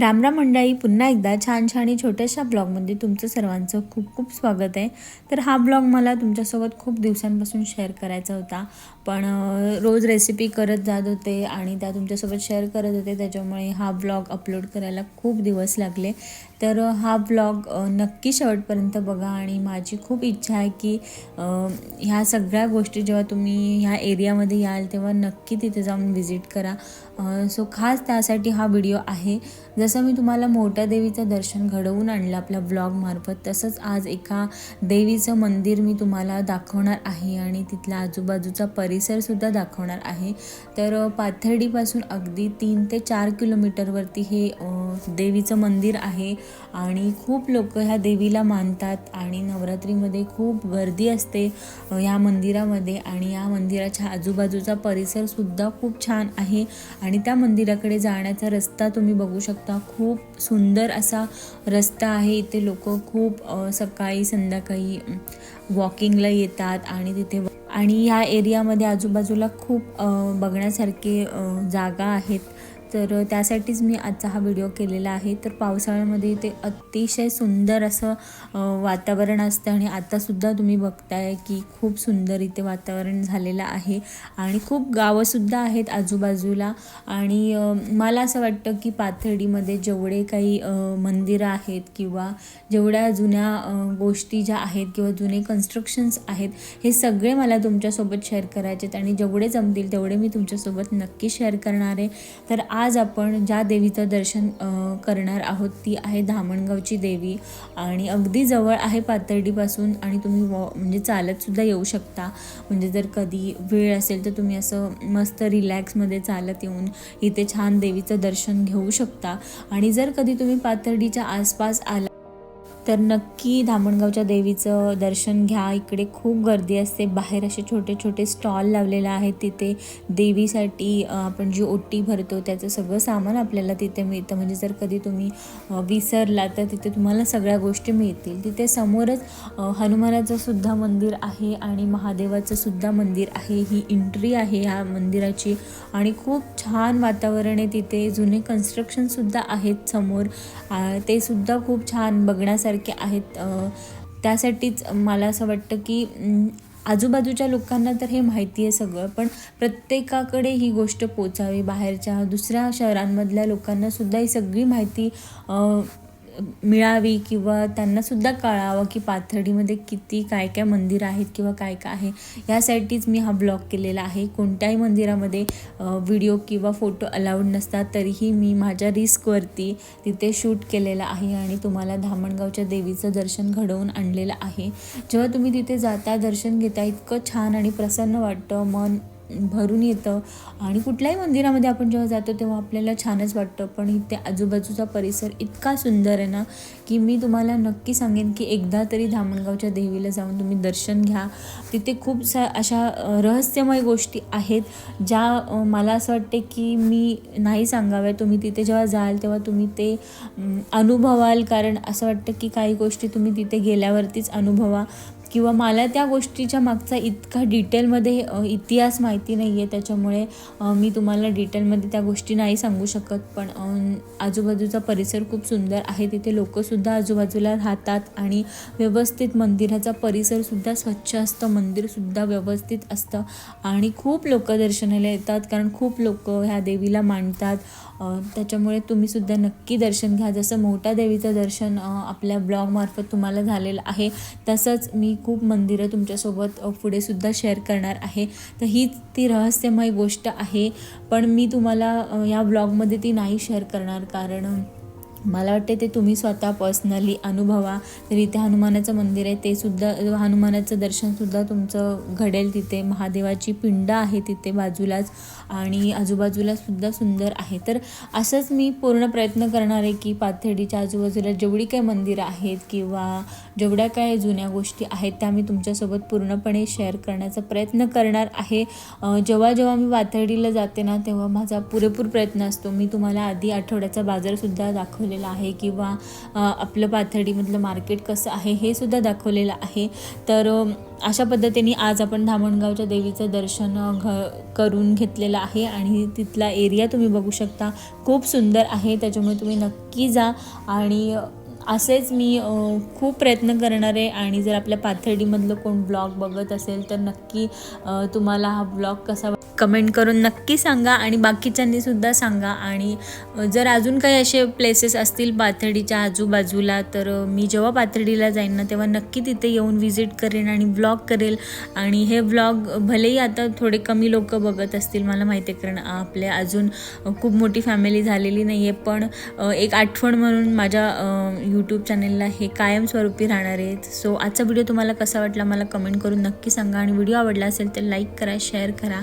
रामराम मंडळी पुन्हा एकदा छान छान छोट्याशा ब्लॉगमध्ये तुमचं सर्वांचं खूप खूप स्वागत आहे. तर हा ब्लॉग मला तुमच्यासोबत खूप दिवसांपासून शेअर करायचा होता. पण रोज रेसिपी करत जात होते आणि त्या तुमच्यासोबत शेअर करत होते. त्याच्यामुळे हा ब्लॉग अपलोड करायला खूप दिवस लागले. तर हा ब्लॉग नक्की शेवटपर्यंत बघा आणि माझी खूप इच्छा आहे की ह्या सगळ्या गोष्टी जेव्हा तुम्ही ह्या एरियामध्ये याल तेव्हा नक्की तिथे जाऊन व्हिजिट करा. सो खास त्यासाठी हा व्हिडिओ आहे. जसं मी तुम्हाला मोठ्या देवीचं दर्शन घडवून आणलं आपल्या ब्लॉगमार्फत तसंच आज एका देवीचं मंदिर मी तुम्हाला दाखवणार आहे आणि तिथला आजूबाजूचा परिसरसुद्धा दाखवणार आहे. तर पाथर्डीपासून अगदी तीन ते चार किलोमीटरवरती हे देवीचं मंदिर आहे आणि खूप लोक ह्या देवीला मानतात आणि नवरात्रीमध्ये खूप गर्दी असते ह्या मंदिरामध्ये आणि या मंदिराच्या आजूबाजूचा परिसरसुद्धा खूप छान आहे आणि त्या मंदिराकडे जाण्याचा रस्ता तुम्ही बघू शकता. खूप सुंदर असा रस्ता आहे. इथे लोक खूप सकाळी संध्याकाळी वॉकिंगला येतात आणि तिथे आणि ह्या एरियामध्ये आजूबाजूला खूप बघण्यासारखे जागा आहेत. तर त्यासाठीच मी आजचा हा व्हिडिओ केलेला आहे. तर पावसाळ्यामध्ये ते अतिशय सुंदर असं वातावरण असतं आणि आतासुद्धा तुम्ही बघताय की खूप सुंदर इथे वातावरण झालेलं आहे आणि खूप गावंसुद्धा आहेत आजूबाजूला आणि मला असं वाटतं की पाथर्डीमध्ये जेवढे काही मंदिरं आहेत किंवा जेवढ्या जुन्या गोष्टी ज्या आहेत किंवा जुने कन्स्ट्रक्शन्स आहेत हे सगळे मला तुमच्यासोबत शेअर करायचे आहेत आणि जेवढे जमतील तेवढे मी तुमच्यासोबत नक्की शेअर करणार आहे. तर आज आपण ज्या देवीचं दर्शन करणार आहोत ती आहे धामणगावची देवी. आणि अगदी जवळ आहे पातर्डीपासून आणि तुम्ही वॉ म्हणजे चालतसुद्धा येऊ शकता. म्हणजे जर कधी वेळ असेल तर तुम्ही असं मस्त रिलॅक्समध्ये चालत येऊन इथे छान देवीचं दर्शन घेऊ शकता. आणि जर कधी तुम्ही पातर्डीच्या आसपास आला तर नक्की धामणगावच्या देवीचं दर्शन घ्या. इकडे खूप गर्दी असते. बाहेर असे छोटे छोटे स्टॉल लावलेले आहेत. तिथे देवीसाठी आपण जी ओटी भरतो त्याचं सगळं सामान आपल्याला तिथे मिळतं. म्हणजे जर कधी तुम्ही विसरला तर तिथे तुम्हाला सगळ्या गोष्टी मिळतील. तिथे समोरच हनुमानाचंसुद्धा हनुमानाचं सुद्धा मंदिर आहे आणि महादेवाचं सुद्धा मंदिर आहे. ही एंट्री आहे ह्या मंदिराची. आणि खूप छान वातावरण आहे तिथे. जुने कन्स्ट्रक्शनसुद्धा आहेत समोर. ते सुद्धा खूप छान बघण्यासारखे आहेत. त्यासाठीच मला असं वाटतं की आजूबाजूच्या लोकांना तर हे माहिती आहे सगळं पण प्रत्येकाकडे ही गोष्ट पोचावी. बाहेरच्या दुसऱ्या शहरांमधल्या लोकांना सुद्धा ही सगळी माहिती मिळावी किंवा त्यांनासुद्धा कळावं की पाथर्डीमध्ये किती काय काय मंदिरं आहेत किंवा काय काय आहे. यासाठीच मी हा ब्लॉग केलेला आहे. कोणत्याही मंदिरामध्ये व्हिडिओ किंवा फोटो अलाउड नसतात तरीही मी माझ्या रिस्कवरती तिथे शूट केलेलं आहे आणि तुम्हाला धामणगावच्या देवीचं दर्शन घडवून आणलेलं आहे. जेव्हा तुम्ही तिथे जाता दर्शन घेता इतकं छान आणि प्रसन्न वाटतं मन भरून येतं. आणि कुठल्याही मंदिरामध्ये आपण जेव्हा जातो तेव्हा आपल्याला छानच वाटतं. पण इथे आजूबाजूचा परिसर इतका सुंदर आहे ना की मी तुम्हाला नक्की सांगेन की एकदा तरी धामणगावच्या देवीला जाऊन तुम्ही दर्शन घ्या. तिथे खूप सा अशा रहस्यमय गोष्टी आहेत ज्या मला असं वाटते की मी नाही सांगाव्या. तुम्ही तिथे जेव्हा जाल तेव्हा तुम्ही ते अनुभवाल. कारण असं वाटतं की काही गोष्टी तुम्ही तिथे गेल्यावरतीच अनुभवा. किंवा मला त्या गोष्टीच्या मागचा इतका डिटेलमध्ये इतिहास माहिती नाही आहे त्याच्यामुळे मी तुम्हाला डिटेलमध्ये त्या गोष्टी नाही सांगू शकत. पण आजूबाजूचा परिसर खूप सुंदर आहे. तिथे लोकंसुद्धा आजूबाजूला राहतात आणि व्यवस्थित मंदिराचा परिसरसुद्धा स्वच्छ असतं मंदिरसुद्धा व्यवस्थित असतं. आणि खूप लोक दर्शनाला येतात कारण खूप लोक ह्या देवीला मानतात. त्याच्यामुळे तुम्हीसुद्धा नक्की दर्शन घ्या. जसं मोठ्या देवीचं दर्शन आपल्या ब्लॉगमार्फत तुम्हाला झालेलं आहे तसंच मी खूप मंदिरं तुमच्यासोबत पुढेसुद्धा पुढे सुद्धा शेअर करणार आहे. तर हीच ती रहस्यमय गोष्ट आहे. पण मी तुम्हाला या ब्लॉगमध्ये ती नाही शेअर करणार कारण मला वाटते ते तुम्ही स्वतः पर्सनली अनुभवा. तर इथे हनुमानाचं मंदिर आहे ते सुद्धा हनुमानाचं दर्शनसुद्धा तुमचं घडेल तिथे. महादेवाची पिंड आहे तिथे बाजूलाच आणि आजूबाजूला सुद्धा सुंदर आहे. तर असंच मी पूर्ण प्रयत्न करणार आहे की पाथर्डीच्या आजूबाजूला जेवढी काही मंदिरं आहेत किंवा जेवढ्या काय जुन्या गोष्टी आहेत त्या मी तुमच्यासोबत पूर्णपणे शेअर करण्याचा प्रयत्न करणार आहे. जेव्हा जेव्हा मी पाथर्डीला जाते ना तेव्हा माझा पुरेपूर प्रयत्न असतो. मी तुम्हाला आधी आठवड्याचा बाजारसुद्धा दाखवले दाखवलेलं आहे किंवा आपलं पाथर्डीमधलं मार्केट कसं आहे हे सुद्धा दाखवलेलं आहे. तर अशा पद्धतीने आज आपण धामणगावच्या देवीचं दर्शन घ करून घेतलेलं आहे आणि तिथला एरिया तुम्ही बघू शकता. खूप सुंदर आहे त्याच्यामुळे तुम्ही नक्की जा आणि असेच मी खूप प्रयत्न करणार आहे आणि जर आपल्या पाथर्डीमधलं कोण ब्लॉग बघत असेल तर नक्की तुम्हाला हा ब्लॉग कसा कमेंट करून नक्की सांगा आणि बाकीच्यांनी सुद्धा सांगा. आणि जर अजून काही असे प्लेसेस असतील पाथर्डीच्या आजूबाजूला तर मी जेव्हा पाथर्डीला जाईन ना तेव्हा नक्की तिथे येऊन व्हिजिट करेन आणि व्लॉग करेल. आणि हे व्लॉग भलेही आता थोडे कमी लोक बघत असतील मला माहिती आहे कारण आपल्या अजून खूप मोठी फॅमिली झालेली नाही आहे पण एक आठवण म्हणून माझ्या यूट्यूब चॅनेलला हे कायमस्वरूपी राहणार आहेत. सो आजचा व्हिडिओ तुम्हाला कसा वाटला मला कमेंट करून नक्की सांगा. आणि व्हिडिओ आवडला असेल तर लाईक करा शेअर करा.